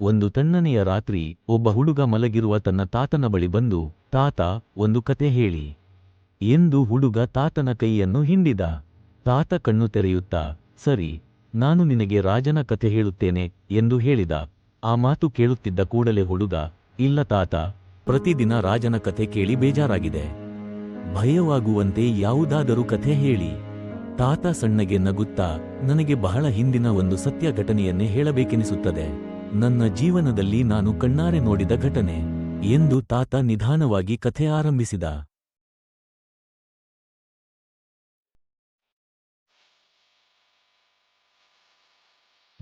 ಒಂದು ತಣ್ಣನೆಯ ರಾತ್ರಿ ಒಬ್ಬ ಹುಡುಗ ಮಲಗಿರುವ ತನ್ನ ತಾತನ ಬಳಿ ಬಂದು, ತಾತ, ಒಂದು ಕತೆ ಹೇಳಿ. ಎಂದು ಹುಡುಗ ತಾತನ ಕೈಯನ್ನು ಹಿಂಡಿದ. ತಾತ ಕಣ್ಣು ತೆರೆಯುತ್ತಾ, ಸರಿ, ನಾನು ನಿನಗೆ ರಾಜನ ಕತೆ ಹೇಳುತ್ತೇನೆ ಎಂದು ಹೇಳಿದ. ಆ ಮಾತು ಕೇಳುತ್ತಿದ್ದ ಕೂಡಲೇ ಹುಡುಗ, ಇಲ್ಲ ತಾತ, ಪ್ರತಿದಿನ ರಾಜನ ಕಥೆ ಕೇಳಿ ಬೇಜಾರಾಗಿದೆ. ಭಯವಾಗುವಂತೆ ಯಾವುದಾದರೂ ಕಥೆ ಹೇಳಿ. ತಾತ ಸಣ್ಣಗೆ ನಗುತ್ತಾ, ನನಗೆ ಬಹಳ ಹಿಂದಿನ ಒಂದು ಸತ್ಯ ಘಟನೆಯನ್ನೇ ಹೇಳಬೇಕೆನಿಸುತ್ತದೆ. ನನ್ನ ಜೀವನದಲ್ಲಿ ನಾನು ಕಣ್ಣಾರೆ ನೋಡಿದ ಘಟನೆ ಎಂದು ತಾತ ನಿಧಾನವಾಗಿ ಕಥೆ ಆರಂಭಿಸಿದ.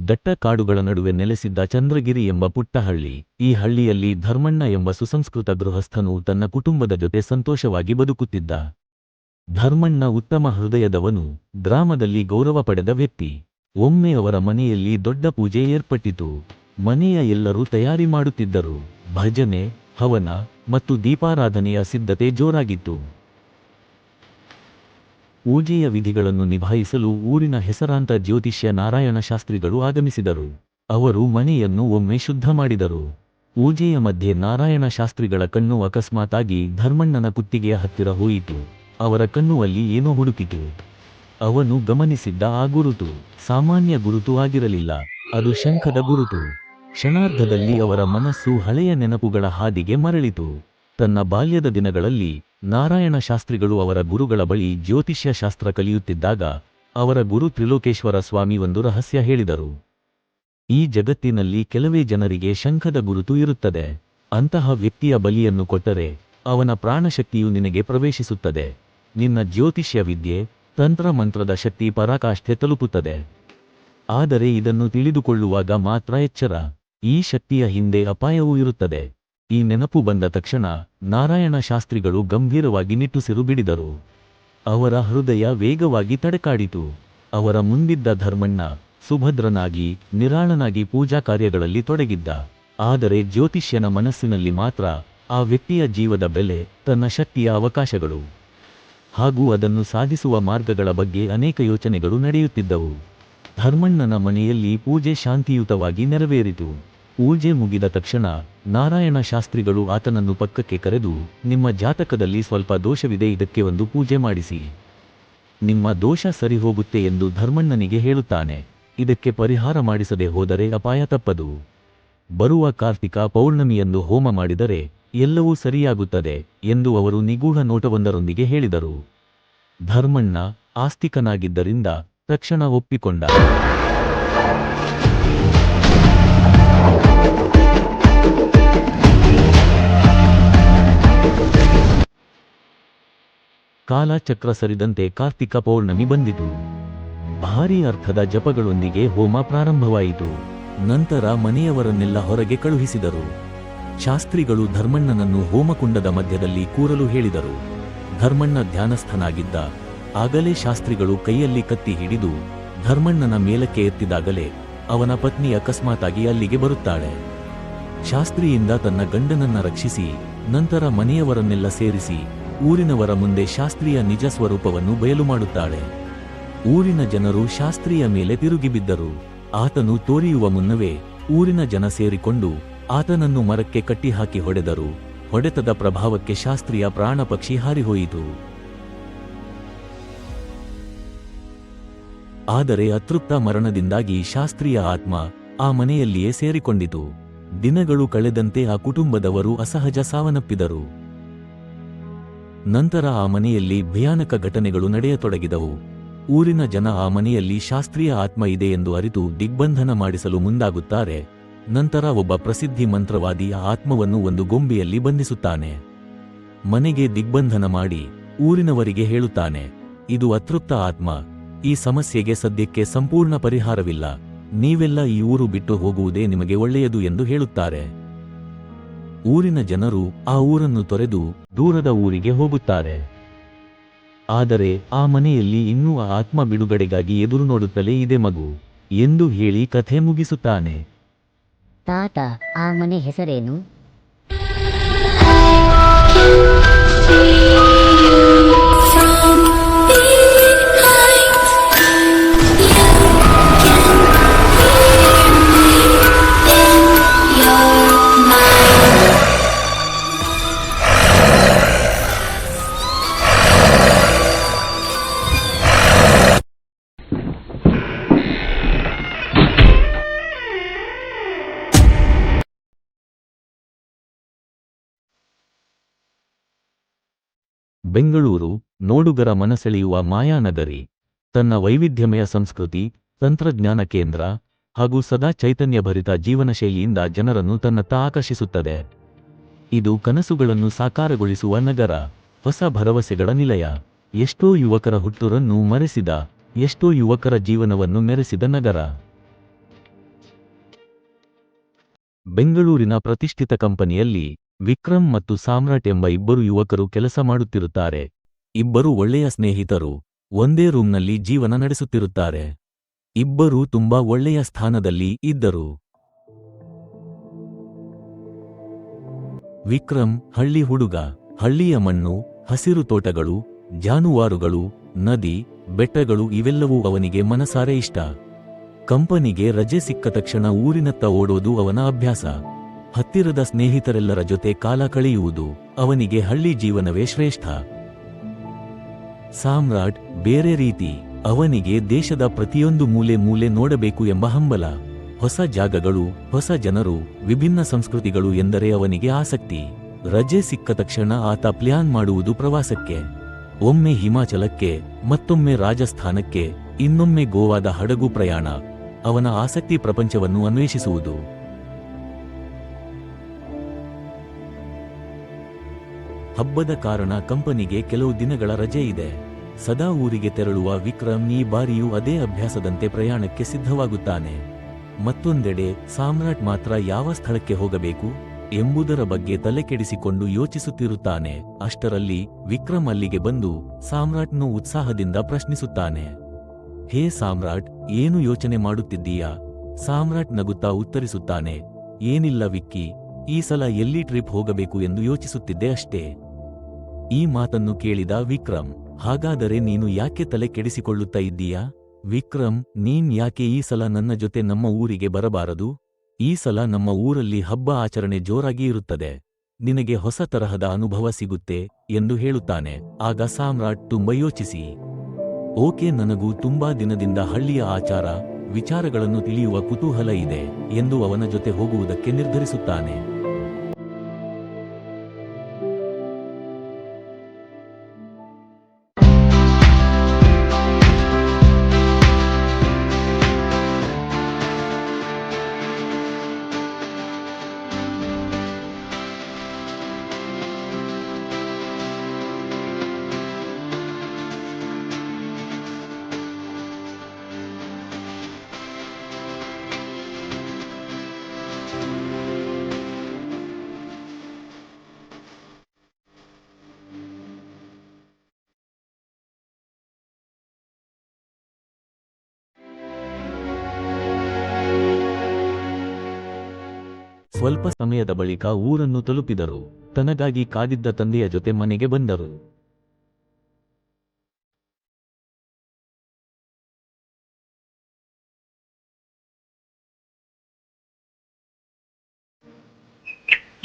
ದಟ್ಟ ಕಾಡುಗಳ ನಡುವೆ ನೆಲೆಸಿದ್ದ ಚಂದ್ರಗಿರಿ ಎಂಬ ಪುಟ್ಟಹಳ್ಳಿ, ಈ ಹಳ್ಳಿಯಲ್ಲಿ ಧರ್ಮಣ್ಣ ಎಂಬ ಸುಸಂಸ್ಕೃತ ಗೃಹಸ್ಥನು ತನ್ನ ಕುಟುಂಬದ ಜೊತೆ ಸಂತೋಷವಾಗಿ ಬದುಕುತ್ತಿದ್ದ. ಧರ್ಮಣ್ಣ ಉತ್ತಮ ಹೃದಯದವನು, ಗ್ರಾಮದಲ್ಲಿ ಗೌರವ ಪಡೆದ ವ್ಯಕ್ತಿ. ಒಮ್ಮೆ ಅವರ ಮನೆಯಲ್ಲಿ ದೊಡ್ಡ ಪೂಜೆ ಏರ್ಪಟ್ಟಿತು. ಮನೆಯ ಎಲ್ಲರೂ ತಯಾರಿ ಮಾಡುತ್ತಿದ್ದರು. ಭಜನೆ, ಹವನ ಮತ್ತು ದೀಪಾರಾಧನೆಯ ಸಿದ್ಧತೆ ಜೋರಾಗಿತ್ತು. ಪೂಜೆಯ ವಿಧಿಗಳನ್ನು ನಿಭಾಯಿಸಲು ಊರಿನ ಹೆಸರಾಂತ ಜ್ಯೋತಿಷ್ಯ ನಾರಾಯಣ ಶಾಸ್ತ್ರಿಗಳು ಆಗಮಿಸಿದರು. ಅವರು ಮನೆಯನ್ನು ಒಮ್ಮೆ ಶುದ್ಧ ಮಾಡಿದರು. ಪೂಜೆಯ ಮಧ್ಯೆ ನಾರಾಯಣ ಶಾಸ್ತ್ರಿಗಳ ಕಣ್ಣು ಅಕಸ್ಮಾತಾಗಿ ಧರ್ಮಣ್ಣನ ಕುತ್ತಿಗೆಯ ಹತ್ತಿರ ಹೋಯಿತು. ಅವರ ಕಣ್ಣುವಲ್ಲಿ ಏನೋ ಹುಡುಕಿತು. ಅವನು ಗಮನಿಸಿದ್ದ ಆ ಗುರುತು, ಸಾಮಾನ್ಯ ಗುರುತು ಆಗಿರಲಿಲ್ಲ. ಅದು ಶಂಖದ ಗುರುತು. ಕ್ಷಣಾರ್ಧದಲ್ಲಿ ಅವರ ಮನಸ್ಸು ಹಳೆಯ ನೆನಪುಗಳ ಹಾದಿಗೆ ಮರಳಿತು. ತನ್ನ ಬಾಲ್ಯದ ದಿನಗಳಲ್ಲಿ ನಾರಾಯಣ ಶಾಸ್ತ್ರಿಗಳು ಅವರ ಗುರುಗಳ ಬಳಿ ಜ್ಯೋತಿಷ್ಯ ಶಾಸ್ತ್ರ ಕಲಿಯುತ್ತಿದ್ದಾಗ ಅವರ ಗುರು ತ್ರಿಲೋಕೇಶ್ವರ ಸ್ವಾಮಿ ಒಂದು ರಹಸ್ಯ ಹೇಳಿದರು. ಈ ಜಗತ್ತಿನಲ್ಲಿ ಕೆಲವೇ ಜನರಿಗೆ ಶಂಖದ ಗುರುತು ಇರುತ್ತದೆ. ಅಂತಹ ವ್ಯಕ್ತಿಯ ಬಲಿಯನ್ನು ಕೊಟ್ಟರೆ ಅವನ ಪ್ರಾಣಶಕ್ತಿಯು ನಿನಗೆ ಪ್ರವೇಶಿಸುತ್ತದೆ. ನಿನ್ನ ಜ್ಯೋತಿಷ್ಯ ವಿದ್ಯೆ, ತಂತ್ರ ಮಂತ್ರದ ಶಕ್ತಿ ಪರಾಕಾಷ್ಠೆ ತಲುಪುತ್ತದೆ. ಆದರೆ ಇದನ್ನು ತಿಳಿದುಕೊಳ್ಳುವಾಗ ಮಾತ್ರ ಎಚ್ಚರ. ಈ ಶಕ್ತಿಯ ಹಿಂದೆ ಅಪಾಯವೂ ಇರುತ್ತದೆ. ಈ ನೆನಪು ಬಂದ ತಕ್ಷಣ ನಾರಾಯಣ ಶಾಸ್ತ್ರಿಗಳು ಗಂಭೀರವಾಗಿ ನಿಟ್ಟುಸಿರು ಬಿಡಿದರು. ಅವರ ಹೃದಯ ವೇಗವಾಗಿ ತಡಕಾಡಿತು. ಅವರ ಮುಂದಿದ್ದ ಧರ್ಮಣ್ಣ ಸುಭದ್ರನಾಗಿ, ನಿರಾಳನಾಗಿ ಪೂಜಾ ಕಾರ್ಯಗಳಲ್ಲಿ ತೊಡಗಿದ್ದ. ಆದರೆ ಜ್ಯೋತಿಷ್ಯನ ಮನಸ್ಸಿನಲ್ಲಿ ಮಾತ್ರ ಆ ವ್ಯಕ್ತಿಯ ಜೀವದ ಬೆಲೆ, ತನ್ನ ಶಕ್ತಿಯ ಅವಕಾಶಗಳು. ಹಾಗೂ ಅದನ್ನು ಸಾಧಿಸುವ ಮಾರ್ಗಗಳ ಬಗ್ಗೆ ಅನೇಕ ಯೋಚನೆಗಳು ನಡೆಯುತ್ತಿದ್ದವು. ಧರ್ಮಣ್ಣನ ಮನೆಯಲ್ಲಿ ಪೂಜೆ ಶಾಂತಿಯುತವಾಗಿ ನೆರವೇರಿತು. ಪೂಜೆ ಮುಗಿದ ತಕ್ಷಣ ನಾರಾಯಣ ಶಾಸ್ತ್ರಿಗಳು ಆತನನ್ನು ಪಕ್ಕಕ್ಕೆ ಕರೆದು, ನಿಮ್ಮ ಜಾತಕದಲ್ಲಿ ಸ್ವಲ್ಪ ದೋಷವಿದೆ, ಇದಕ್ಕೆ ಒಂದು ಪೂಜೆ ಮಾಡಿಸಿ. ನಿಮ್ಮ ದೋಷ ಸರಿ ಹೋಗುತ್ತೆ ಎಂದು ಧರ್ಮಣ್ಣನಿಗೆ ಹೇಳುತ್ತಾನೆ. ಇದಕ್ಕೆ ಪರಿಹಾರ ಮಾಡಿಸದೆ ಹೋದರೆ ಅಪಾಯ ತಪ್ಪದು. ಬರುವ ಕಾರ್ತಿಕ ಪೌರ್ಣಮಿಯನ್ನು ಹೋಮ ಮಾಡಿದರೆ ಎಲ್ಲವೂ ಸರಿಯಾಗುತ್ತದೆ ಎಂದು ಅವರು ನಿಗೂಢ ನೋಟವೊಂದರೊಂದಿಗೆ ಹೇಳಿದರು. ಧರ್ಮಣ್ಣ ಆಸ್ತಿಕನಾಗಿದ್ದರಿಂದ ತಕ್ಷಣ ಒಪ್ಪಿಕೊಂಡ. ಕಾಲಚಕ್ರ ಸರಿದಂತೆ ಕಾರ್ತಿಕ ಪೌರ್ಣಮಿ ಬಂದಿತು. ಭಾರೀ ಅರ್ಥದ ಜಪಗಳೊಂದಿಗೆ ಹೋಮ ಪ್ರಾರಂಭವಾಯಿತು. ನಂತರ ಮನೆಯವರನ್ನೆಲ್ಲ ಹೊರಗೆ ಕಳುಹಿಸಿದರು. ಶಾಸ್ತ್ರಿಗಳು ಧರ್ಮಣ್ಣನನ್ನು ಹೋಮಕುಂಡದ ಮಧ್ಯದಲ್ಲಿ ಕೂರಲು ಹೇಳಿದರು. ಧರ್ಮಣ್ಣ ಧ್ಯಾನಸ್ಥನಾಗಿದ್ದ, ಆಗಲೇ ಶಾಸ್ತ್ರಿಗಳು ಕೈಯಲ್ಲಿ ಕತ್ತಿ ಹಿಡಿದು ಧರ್ಮಣ್ಣನ ಮೇಲಕ್ಕೆ ಎತ್ತಿದಾಗಲೇ ಅವನ ಪತ್ನಿ ಅಕಸ್ಮಾತಾಗಿ ಅಲ್ಲಿಗೆ ಬರುತ್ತಾಳೆ. ಶಾಸ್ತ್ರಿಯಿಂದ ತನ್ನ ಗಂಡನನ್ನ ರಕ್ಷಿಸಿ, ನಂತರ ಮನೆಯವರನ್ನೆಲ್ಲ ಸೇರಿಸಿ ಊರಿನವರ ಮುಂದೆ ಶಾಸ್ತ್ರೀಯ ನಿಜ ಸ್ವರೂಪವನ್ನು ಬಯಲು ಮಾಡುತ್ತಾಳೆ. ಊರಿನ ಜನರು ಶಾಸ್ತ್ರೀಯ ಮೇಲೆ ತಿರುಗಿಬಿದ್ದರು ಆತನು ತೋರಿಯುವ ಮುನ್ನವೇ ಊರಿನ ಜನ ಸೇರಿಕೊಂಡು ಆತನನ್ನು ಮರಕ್ಕೆ ಕಟ್ಟಿಹಾಕಿ ಹೊಡೆದರು. ಹೊಡೆತದ ಪ್ರಭಾವಕ್ಕೆ ಶಾಸ್ತ್ರೀಯ ಪ್ರಾಣಪಕ್ಷಿ ಹಾರಿಹೋಯಿತು. ಆದರೆ ಅತೃಪ್ತ ಮರಣದಿಂದಾಗಿ ಶಾಸ್ತ್ರೀಯ ಆತ್ಮ ಆ ಮನೆಯಲ್ಲಿಯೇ ಸೇರಿಕೊಂಡಿತು. ದಿನಗಳು ಕಳೆದಂತೆ ಆ ಕುಟುಂಬದವರು ಅಸಹಜ ಸಾವನ್ನಪ್ಪಿದರು. ನಂತರ ಆ ಮನೆಯಲ್ಲಿ ಭಯಾನಕ ಘಟನೆಗಳು ನಡೆಯತೊಡಗಿದವು. ಊರಿನ ಜನ ಆ ಮನೆಯಲ್ಲಿ ಶಾಸ್ತ್ರೀಯ ಆತ್ಮ ಇದೆ ಎಂದು ಅರಿತು ದಿಗ್ಬಂಧನ ಮಾಡಿಸಲು ಮುಂದಾಗುತ್ತಾರೆ. ನಂತರ ಒಬ್ಬ ಪ್ರಸಿದ್ಧಿ ಮಂತ್ರವಾದಿ ಆ ಆತ್ಮವನ್ನು ಒಂದು ಗೊಂಬೆಯಲ್ಲಿ ಬಂಧಿಸುತ್ತಾನೆ. ಮನೆಗೆ ದಿಗ್ಬಂಧನ ಮಾಡಿ ಊರಿನವರಿಗೆ ಹೇಳುತ್ತಾನೆ, ಇದು ಅತೃಪ್ತ ಆತ್ಮ. ಈ ಸಮಸ್ಯೆಗೆ ಸದ್ಯಕ್ಕೆ ಸಂಪೂರ್ಣ ಪರಿಹಾರವಿಲ್ಲ. ನೀವೆಲ್ಲ ಈ ಊರು ಬಿಟ್ಟು ಹೋಗುವುದೇ ನಿಮಗೆ ಒಳ್ಳೆಯದು ಎಂದು ಹೇಳುತ್ತಾರೆ. ಊರಿನ ಜನರು ಆ ಊರನ್ನು ತೊರೆದು ದೂರದ ಊರಿಗೆ ಹೋಗುತ್ತಾರೆ. ಆದರೆ ಆ ಮನೆಯಲ್ಲಿ ಇನ್ನೂ ಆತ್ಮ ಬಿಡುಗಡೆಗಾಗಿ ಎದುರು ನೋಡುತ್ತಲೇ ಇದೆ ಮಗು ಎಂದು ಹೇಳಿ ಕಥೆ ಮುಗಿಸುತ್ತಾನೆ. ತಾತ, ಆ ಮನೆ ಹೆಸರೇನು? ಬೆಂಗಳೂರು ನೋಡುಗರ ಮನಸೆಳೆಯುವ ಮಾಯಾನಗರಿ, ತನ್ನ ವೈವಿಧ್ಯಮಯ ಸಂಸ್ಕೃತಿ, ತಂತ್ರಜ್ಞಾನ ಕೇಂದ್ರ ಹಾಗೂ ಸದಾ ಚೈತನ್ಯಭರಿತ ಜೀವನಶೈಲಿಯಿಂದ ಜನರನ್ನು ತನ್ನತ್ತ ಆಕರ್ಷಿಸುತ್ತದೆ. ಇದು ಕನಸುಗಳನ್ನು ಸಾಕಾರಗೊಳಿಸುವ ನಗರ, ಹೊಸ ಭರವಸೆಗಳ ನಿಲಯ. ಎಷ್ಟೋ ಯುವಕರ ಹುಟ್ಟುರನ್ನು ಮರೆಸಿದ, ಎಷ್ಟೋ ಯುವಕರ ಜೀವನವನ್ನು ಮೆರೆಸಿದ ನಗರ. ಬೆಂಗಳೂರಿನ ಪ್ರತಿಷ್ಠಿತ ಕಂಪನಿಯಲ್ಲಿ ವಿಕ್ರಮ್ ಮತ್ತು ಸಾಮ್ರಾಟ್ ಎಂಬ ಇಬ್ಬರು ಯುವಕರು ಕೆಲಸ ಮಾಡುತ್ತಿರುತ್ತಾರೆ. ಇಬ್ಬರು ಒಳ್ಳೆಯ ಸ್ನೇಹಿತರು, ಒಂದೇ ರೂಮ್ನಲ್ಲಿ ಜೀವನ ನಡೆಸುತ್ತಿರುತ್ತಾರೆ. ಇಬ್ಬರೂ ತುಂಬಾ ಒಳ್ಳೆಯ ಸ್ಥಾನದಲ್ಲಿ ಇದ್ದರು. ವಿಕ್ರಮ್, ಹಳ್ಳಿ ಹುಡುಗ, ಹಳ್ಳಿಯ ಮಣ್ಣು, ಹಸಿರು ತೋಟಗಳು, ಜಾನುವಾರುಗಳು, ನದಿ, ಬೆಟ್ಟಗಳು ಇವೆಲ್ಲವೂ ಅವನಿಗೆ ಮನಸಾರೆ ಇಷ್ಟ. ಕಂಪನಿಗೆ ರಜೆ ಸಿಕ್ಕ ತಕ್ಷಣ ಊರಿನತ್ತ ಓಡೋದು ಅವನ ಅಭ್ಯಾಸ. ಹತ್ತಿರದ ಸ್ನೇಹಿತರೆಲ್ಲರ ಜೊತೆ ಕಾಲ ಕಳೆಯುವುದು ಅವನಿಗೆ ಹಳ್ಳಿ ಜೀವನವೇ ಶ್ರೇಷ್ಠ. ಸಾಮ್ರಾಟ್ ಬೇರೆ ರೀತಿ ಅವನಿಗೆ ದೇಶದ ಪ್ರತಿಯೊಂದು ಮೂಲೆ ಮೂಲೆ ನೋಡಬೇಕು ಎಂಬ ಹಂಬಲ. ಹೊಸ ಜಾಗಗಳು, ಹೊಸ ಜನರು, ವಿಭಿನ್ನ ಸಂಸ್ಕೃತಿಗಳು ಎಂದರೆ ಅವನಿಗೆ ಆಸಕ್ತಿ. ರಜೆ ಸಿಕ್ಕ ತಕ್ಷಣ ಆತ ಪ್ಲ್ಯಾನ್ ಮಾಡುವುದು ಪ್ರವಾಸಕ್ಕೆ. ಒಮ್ಮೆ ಹಿಮಾಚಲಕ್ಕೆ, ಮತ್ತೊಮ್ಮೆ ರಾಜಸ್ಥಾನಕ್ಕೆ, ಇನ್ನೊಮ್ಮೆ ಗೋವಾದ ಹಡಗು ಪ್ರಯಾಣ. ಅವನ ಆಸಕ್ತಿ ಪ್ರಪಂಚವನ್ನು ಅನ್ವೇಷಿಸುವುದು. ಹಬ್ಬದ ಕಾರಣ ಕಂಪನಿಗೆ ಕೆಲವು ದಿನಗಳ ರಜೆ ಇದೆ. ಸದಾ ಊರಿಗೆ ತೆರಳುವ ವಿಕ್ರಮ್ ಈ ಬಾರಿಯೂ ಅದೇ ಅಭ್ಯಾಸದಂತೆ ಪ್ರಯಾಣಕ್ಕೆ ಸಿದ್ಧವಾಗುತ್ತಾನೆ. ಮತ್ತೊಂದೆಡೆ, ಸಾಮ್ರಾಟ್ ಮಾತ್ರ ಯಾವ ಸ್ಥಳಕ್ಕೆ ಹೋಗಬೇಕು ಎಂಬುದರ ಬಗ್ಗೆ ತಲೆಕೆಡಿಸಿಕೊಂಡು ಯೋಚಿಸುತ್ತಿರುತ್ತಾನೆ. ಅಷ್ಟರಲ್ಲಿ, ವಿಕ್ರಮ್ ಅಲ್ಲಿಗೆ ಬಂದು ಸಾಮ್ರಾಟ್ನು ಉತ್ಸಾಹದಿಂದ ಪ್ರಶ್ನಿಸುತ್ತಾನೆ. ಹೇ ಸಾಮ್ರಾಟ್, ಏನು ಯೋಚನೆ ಮಾಡುತ್ತಿದ್ದೀಯಾ? ಸಾಮ್ರಾಟ್ ನಗುತ್ತಾ ಉತ್ತರಿಸುತ್ತಾನೆ. ಏನಿಲ್ಲ ವಿಕ್ಕಿ, ಈ ಸಲ ಎಲ್ಲಿ ಟ್ರಿಪ್ ಹೋಗಬೇಕು ಎಂದು ಯೋಚಿಸುತ್ತಿದ್ದೆ ಅಷ್ಟೇ. ಈ ಮಾತನ್ನು ಕೇಳಿದ ವಿಕ್ರಮ್, ಹಾಗಾದರೆ ನೀನು ಯಾಕೆ ತಲೆ ಕೆಡಿಸಿಕೊಳ್ಳುತ್ತಾ ಇದ್ದೀಯಾ? ವಿಕ್ರಮ್, ನೀನ್ ಯಾಕೆ ಈ ಸಲ ನನ್ನ ಜೊತೆ ನಮ್ಮ ಊರಿಗೆ ಬರಬಾರದು? ಈ ಸಲ ನಮ್ಮ ಊರಲ್ಲಿ ಹಬ್ಬ ಆಚರಣೆ ಜೋರಾಗಿ ಇರುತ್ತದೆ. ನಿನಗೆ ಹೊಸ ತರಹದ ಅನುಭವ ಸಿಗುತ್ತೆ, ಎಂದು ಹೇಳುತ್ತಾನೆ. ಆಗ ಸಾಮ್ರಾಟ್ ತುಂಬ ಯೋಚಿಸಿ, ಓಕೆ, ನನಗೂ ತುಂಬಾ ದಿನದಿಂದ ಹಳ್ಳಿಯ ಆಚಾರ, ವಿಚಾರಗಳನ್ನು ತಿಳಿಯುವ ಕುತೂಹಲ ಇದೆ, ಎಂದು ಅವನ ಜೊತೆ ಹೋಗುವುದಕ್ಕೆ ನಿರ್ಧರಿಸುತ್ತಾನೆ. ಸ್ವಲ್ಪ ಸಮಯದ ಬಳಿಕ ಊರನ್ನು ತಲುಪಿದರು. ತನಗಾಗಿ ಕಾದಿದ್ದ ತಂದೆಯ ಜೊತೆ ಮನೆಗೆ ಬಂದರು.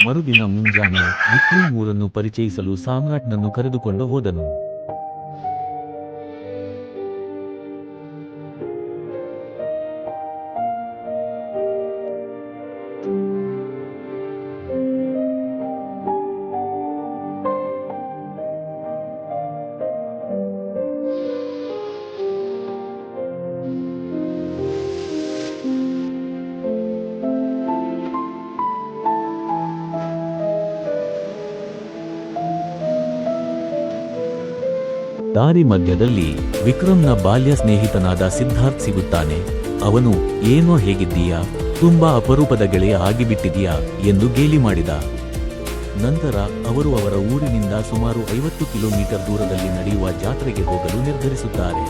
ಮರುದಿನ ಮುಂಜಾನೆ ವಿಕ್ರಮ್ ಊರನ್ನು ಪರಿಚಯಿಸಲು ಸಾಮ್ರಾಟ್ನನ್ನು ಕರೆದುಕೊಂಡು ಹೋದನು. ದಾರಿ ಮಧ್ಯದಲ್ಲಿ ವಿಕ್ರಮ್ನ ಬಾಲ್ಯ ಸ್ನೇಹಿತನಾದ ಸಿದ್ಧಾರ್ಥ್ ಸಿಗುತ್ತಾನೆ. ಅವನು, ಏನೋ ಹೇಗಿದ್ದೀಯಾ? ತುಂಬಾ ಅಪರೂಪದ ಗೆಳೆಯ ಆಗಿಬಿಟ್ಟಿದೀಯಾ ಎಂದು ಗೇಲಿ ಮಾಡಿದ. ನಂತರ, ಅವರು ಅವರ ಊರಿನಿಂದ ಸುಮಾರು ಐವತ್ತು ಕಿಲೋಮೀಟರ್ ದೂರದಲ್ಲಿ ನಡೆಯುವ ಜಾತ್ರೆಗೆ ಹೋಗಲು ನಿರ್ಧರಿಸುತ್ತಾರೆ.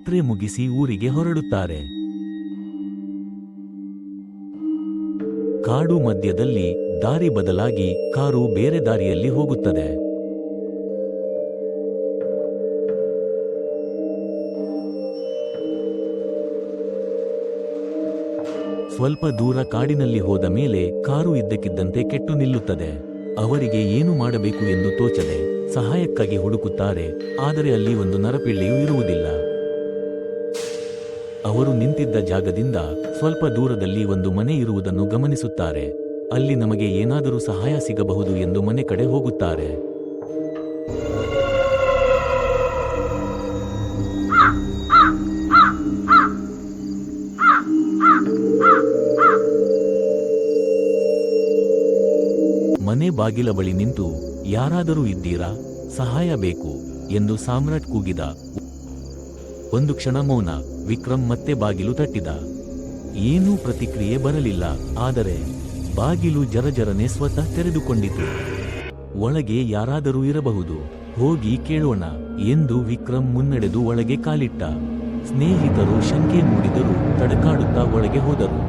ಜಾತ್ರೆ ಮುಗಿಸಿ ಊರಿಗೆ ಹೊರಡುತ್ತಾರೆ. ಕಾಡು ಮಧ್ಯದಲ್ಲಿ ದಾರಿ ಬದಲಾಗಿ ಕಾರು ಬೇರೆ ದಾರಿಯಲ್ಲಿ ಹೋಗುತ್ತದೆ. ಸ್ವಲ್ಪ ದೂರ ಕಾಡಿನಲ್ಲಿ ಹೋದ ಮೇಲೆ ಕಾರು ಇದ್ದಕ್ಕಿದ್ದಂತೆ ಕೆಟ್ಟು ನಿಲ್ಲುತ್ತದೆ. ಅವರಿಗೆ ಏನು ಮಾಡಬೇಕು ಎಂದು ತೋಚದೆ ಸಹಾಯಕ್ಕಾಗಿ ಹುಡುಕುತ್ತಾರೆ, ಆದರೆ ಅಲ್ಲಿ ಒಂದು ನರಪಿಳ್ಳೆಯೂ ಇರುವುದಿಲ್ಲ. ಅವರು ನಿಂತಿದ್ದ ಜಾಗದಿಂದ ಸ್ವಲ್ಪ ದೂರದಲ್ಲಿ ಒಂದು ಮನೆ ಇರುವುದನ್ನು ಗಮನಿಸುತ್ತಾರೆ. ಅಲ್ಲಿ ನಮಗೆ ಏನಾದರೂ ಸಹಾಯ ಸಿಗಬಹುದು ಎಂದು ಮನೆ ಕಡೆ ಹೋಗುತ್ತಾರೆ. ಮನೆ ಬಾಗಿಲ ಬಳಿ ನಿಂತು, ಯಾರಾದರೂ ಇದ್ದೀರಾ? ಸಹಾಯ ಬೇಕು ಎಂದು ಸಾಮ್ರಾಟ್ ಕೂಗಿದ ಒಂದು ಕ್ಷಣ ಮೌನ ವಿಕ್ರಮ್ ಮತ್ತೆ ಬಾಗಿಲು ತಟ್ಟಿದ. ಏನೂ ಪ್ರತಿಕ್ರಿಯೆ ಬರಲಿಲ್ಲ, ಆದರೆ ಬಾಗಿಲು ಜರಜರನೆ ಸ್ವತಃ ತೆರೆದುಕೊಂಡಿತು. ಒಳಗೆ ಯಾರಾದರೂ ಇರಬಹುದು, ಹೋಗಿ ಕೇಳೋಣ ಎಂದು ವಿಕ್ರಮ್ ಮುನ್ನಡೆದು ಒಳಗೆ ಕಾಲಿಟ್ಟ. ಸ್ನೇಹಿತರು ಶಂಕೆ ಮೂಡಿದರೂ ತಡಕಾಡುತ್ತಾ ಒಳಗೆ ಹೋದರು.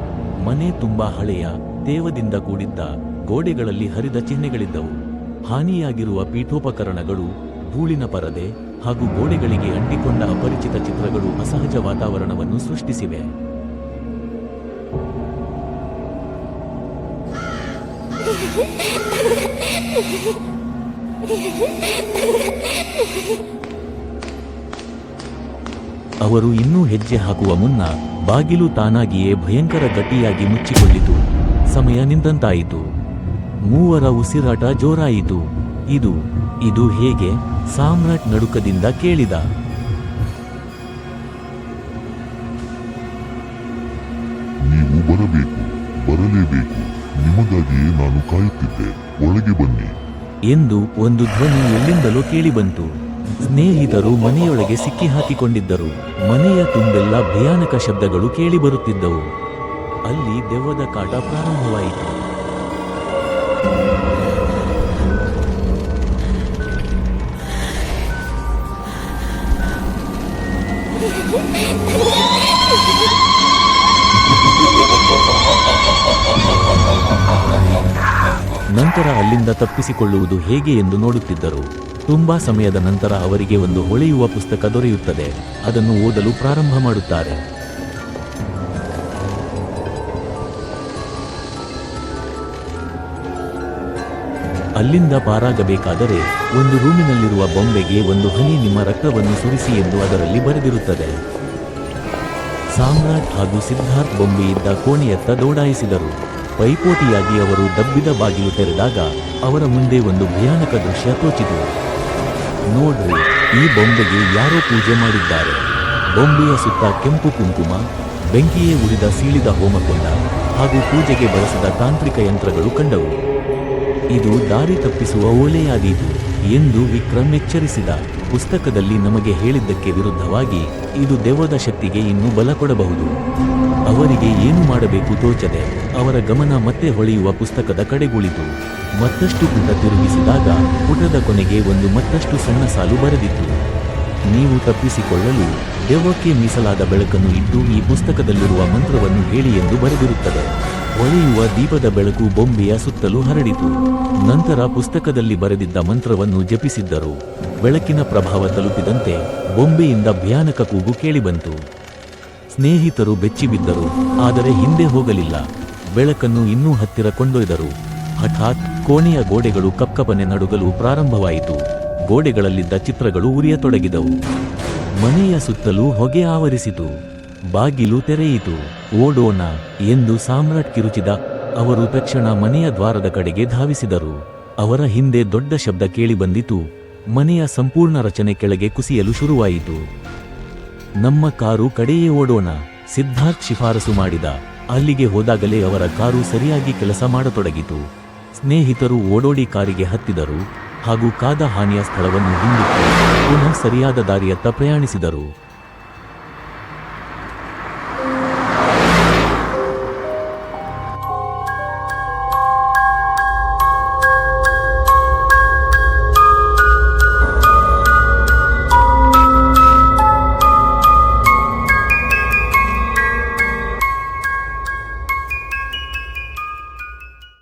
ಮನೆ ತುಂಬಾ ಹಳೆಯ, ತೇವದಿಂದ ಕೂಡಿದ್ದ, ಗೋಡೆಗಳಲ್ಲಿ ಹರಿದ ಚಿಹ್ನೆಗಳಿದ್ದವು. ಹಾನಿಯಾಗಿರುವ ಪೀಠೋಪಕರಣಗಳು, ಧೂಳಿನ ಪರದೆ ಹಾಗೂ ಗೋಡೆಗಳಿಗೆ ಅಂಟಿಕೊಂಡ ಅಪರಿಚಿತ ಚಿತ್ರಗಳು ಅಸಹಜ ವಾತಾವರಣವನ್ನು ಸೃಷ್ಟಿಸಿವೆ. ಅವರು ಇನ್ನೂ ಹೆಜ್ಜೆ ಹಾಕುವ ಮುನ್ನ ಬಾಗಿಲು ತಾನಾಗಿಯೇ ಭಯಂಕರ ಗಟ್ಟಿಯಾಗಿ ಮುಚ್ಚಿಕೊಂಡಿತು ಸಮಯ ನಿಂದಂತಾಯಿತು. ಮೂವರ ಉಸಿರಾಟ ಜೋರಾಯಿತು. ಇದು ಇದು ಹೇಗೆ ಸಾಮ್ರಾಟ್ ನಡುಕದಿಂದ ಕೇಳಿದ? ನೀವು ಬರಬೇಕು ಬರಲೇಬೇಕು ನಿಮಗಾಗಿಯೇ ನಾನು ಕಾಯುತ್ತಿದ್ದೆ. ಒಳಗೆ ಬನ್ನಿ. ಎಂದು ಒಂದು ಧ್ವನಿ ಎಲ್ಲಿಂದಲೋ ಕೇಳಿಬಂತು. ಸ್ನೇಹಿತರು ಮನೆಯೊಳಗೆ ಸಿಕ್ಕಿ ಹಾಕಿಕೊಂಡಿದ್ದರು ಮನೆಯ ತುಂಬೆಲ್ಲ ಭಯಾನಕ ಶಬ್ದಗಳು ಕೇಳಿಬರುತ್ತಿದ್ದವು. ಅಲ್ಲಿ ದೆವ್ವದ ಕಾಟ ಪ್ರಾರಂಭವಾಯಿತು. ನಂತರ ಅಲ್ಲಿಂದ ತಪ್ಪಿಸಿಕೊಳ್ಳುವುದು ಹೇಗೆ ಎಂದು ನೋಡುತ್ತಿದ್ದರು. ತುಂಬಾ ಸಮಯದ ನಂತರ ಅವರಿಗೆ ಒಂದು ಹೊಳೆಯುವ ಪುಸ್ತಕ ದೊರೆಯುತ್ತದೆ. ಅದನ್ನು ಓದಲು ಪ್ರಾರಂಭ ಮಾಡುತ್ತಾರೆ. ಅಲ್ಲಿಂದ ಪಾರಾಗಬೇಕಾದರೆ ಒಂದು ರೂಮಿನಲ್ಲಿರುವ ಬೊಂಬೆಗೆ ಒಂದು ಹನಿ ನಿಮ್ಮ ರಕ್ತವನ್ನು ಸುರಿಸಿ ಎಂದು ಅದರಲ್ಲಿ ಬರೆದಿರುತ್ತದೆ. ಸಾಮ್ರಾಟ್ ಹಾಗೂ ಸಿದ್ಧಾರ್ಥ್ ಬೊಂಬೆಯಿದ್ದ ಕೋಣೆಯತ್ತ ದೌಡಾಯಿಸಿದರು. ಪೈಪೋಟಿಯಾಗಿ ಅವರು ದಬ್ಬಿದ ಬಾಗಿಲು ತೆರೆದಾಗ ಅವರ ಮುಂದೆ ಒಂದು ಭಯಾನಕ ದೃಶ್ಯ ತೋಚಿತು. ನೋಡ್ರಿ, ಈ ಬೊಂಬೆಗೆ ಯಾರೋ ಪೂಜೆ ಮಾಡಿದ್ದಾರೆ. ಬೊಂಬೆಯ ಸುತ್ತ ಕೆಂಪು ಕುಂಕುಮ, ಬೆಂಕಿಯೇ ಉರಿದ ಸೀಳಿದ ಹೋಮಕೊಂಡ ಹಾಗೂ ಪೂಜೆಗೆ ಬಳಸಿದ ತಾಂತ್ರಿಕ ಯಂತ್ರಗಳು ಕಂಡವು. ಇದು ದಾರಿ ತಪ್ಪಿಸುವ ಓಲೆಯಾದೀತು ಎಂದು ವಿಕ್ರಮ್ ಎಚ್ಚರಿಸಿದ. ಪುಸ್ತಕದಲ್ಲಿ ನಮಗೆ ಹೇಳಿದ್ದಕ್ಕೆ ವಿರುದ್ಧವಾಗಿ ಇದು ದೆವ್ವದ ಶಕ್ತಿಗೆ ಇನ್ನೂ ಬಲ ಕೊಡಬಹುದು. ಅವರಿಗೆ ಏನು ಮಾಡಬೇಕು ತೋಚದೆ ಅವರ ಗಮನ ಮತ್ತೆ ಹೊಳೆಯುವ ಪುಸ್ತಕದ ಕಡೆಗುಳಿತು ಮತ್ತಷ್ಟು ಪುಟ ತಿರುಗಿಸಿದಾಗ ಪುಟದ ಕೊನೆಗೆ ಒಂದು ಮತ್ತಷ್ಟು ಸಣ್ಣ ಸಾಲು ಬರೆದಿತ್ತು ನೀವು ತಪ್ಪಿಸಿಕೊಳ್ಳಲು ದೆವ್ವಕ್ಕೆ ಮೀಸಲಾದ ಬೆಳಕನ್ನು ಇಟ್ಟು ಈ ಪುಸ್ತಕದಲ್ಲಿರುವ ಮಂತ್ರವನ್ನು ಹೇಳಿ ಎಂದು ಬರೆದಿರುತ್ತದೆ. ಹೊಳೆಯುವ ದೀಪದ ಬೆಳಕು ಬೊಂಬೆಯ ಸುತ್ತಲೂ ಹರಡಿತು. ನಂತರ ಪುಸ್ತಕದಲ್ಲಿ ಬರೆದಿದ್ದ ಮಂತ್ರವನ್ನು ಜಪಿಸಿದ್ದರು. ಬೆಳಕಿನ ಪ್ರಭಾವ ತಲುಪಿದಂತೆ ಬೊಂಬೆಯಿಂದ ಭಯಾನಕ ಕೂಗು ಕೇಳಿಬಂತು. ಸ್ನೇಹಿತರು ಬೆಚ್ಚಿಬಿದ್ದರು, ಆದರೆ ಹಿಂದೆ ಹೋಗಲಿಲ್ಲ. ಬೆಳಕನ್ನು ಇನ್ನೂ ಹತ್ತಿರ ಕೊಂಡೊಯ್ದರು. ಹಠಾತ್ ಕೋಣೆಯ ಗೋಡೆಗಳು ಕಪ್ಪನೆ ನಡುಗಲು ಪ್ರಾರಂಭವಾಯಿತು. ಗೋಡೆಗಳಲ್ಲಿದ್ದ ಚಿತ್ರಗಳು ಉರಿಯತೊಡಗಿದವು. ಮನೆಯ ಸುತ್ತಲೂ ಹೊಗೆ ಆವರಿಸಿತು. ಬಾಗಿಲು ತೆರೆಯಿತು. ಓಡೋಣ ಎಂದು ಸಾಮ್ರಾಟ್ ಕಿರುಚಿದ, ಅವರು ತಕ್ಷಣ ಮನೆಯ ದ್ವಾರದ ಕಡೆಗೆ ಧಾವಿಸಿದರು. ಅವರ ಹಿಂದೆ ದೊಡ್ಡ ಶಬ್ದ ಕೇಳಿಬಂದಿತು ಮನೆಯ ಸಂಪೂರ್ಣ ರಚನೆ ಕೆಳಗೆ ಕುಸಿಯಲು ಶುರುವಾಯಿತು. ನಮ್ಮ ಕಾರು ಕಡೆಯೇ ಓಡೋಣ, ಸಿದ್ಧಾರ್ಥ್ ಶಿಫಾರಸು ಮಾಡಿದ. ಅಲ್ಲಿಗೆ ಹೋದಾಗಲೇ ಅವರ ಕಾರು ಸರಿಯಾಗಿ ಕೆಲಸ ಮಾಡತೊಡಗಿತು. ಸ್ನೇಹಿತರು ಓಡೋಡಿ ಕಾರಿಗೆ ಹತ್ತಿದರು ಹಾಗೂ ಕಾದ ಹಾನಿಯ ಸ್ಥಳವನ್ನು ಹಿಂದಿಟ್ಟು ಪುನಃ ಸರಿಯಾದ ದಾರಿಯತ್ತ ಪ್ರಯಾಣಿಸಿದರು.